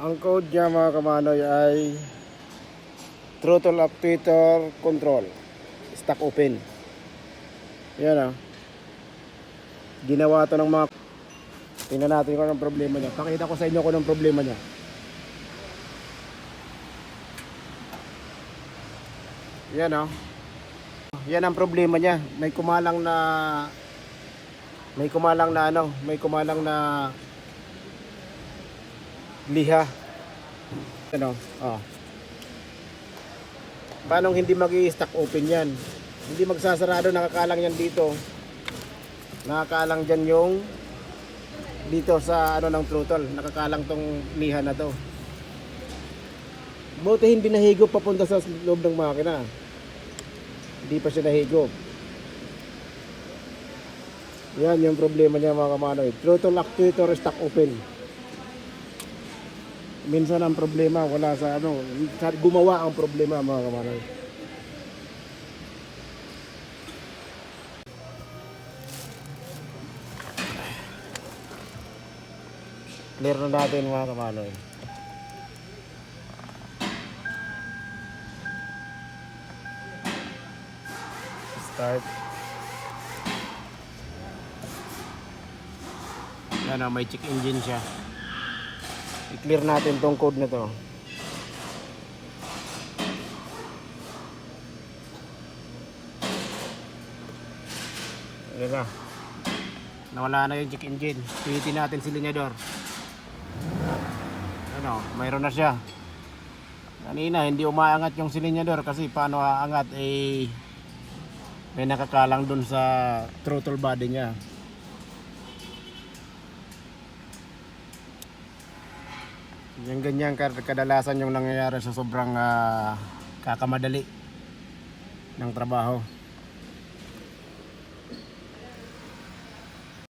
Ang code niya mga kamanoy ay throttle actuator control. Stack open. Yan ah. Ginawa to ng mga... Tingnan natin kung anong problema niya. Pakita ko sa inyo kung anong problema niya. Yan ah. Yan ang problema niya. May kumalang na... May kumalang na ano, may kumalang na liha. Ano? Oh. Paano hindi mag-i-stack open yan? Hindi magsasarado, nakakalang yan dito. Nakakalang dyan yung dito sa ano ng throttle. Nakakalang tong liha na to. Buti hindi nahigop papunta sa loob ng makina. Hindi pa siya nahigop. Yan yung problema niya mga kamanoy. Throttle actuator stack open minsan ang problema wala sa ano gumawa ang problema mga kamanoy clear na natin mga kamanoy start. Yan o may check engine siya i-clear natin tong code na to na. Nawala na yung check engine. Pilitin natin si linyador. Ano, mayroon na siya. Kanina hindi umaangat yung silinyador kasi paano aangat eh may nakakalang dun sa throttle body niya. Yung ganyan kad- kadalasan yung nangyayari sa sobrang ah, kakamadali ng trabaho.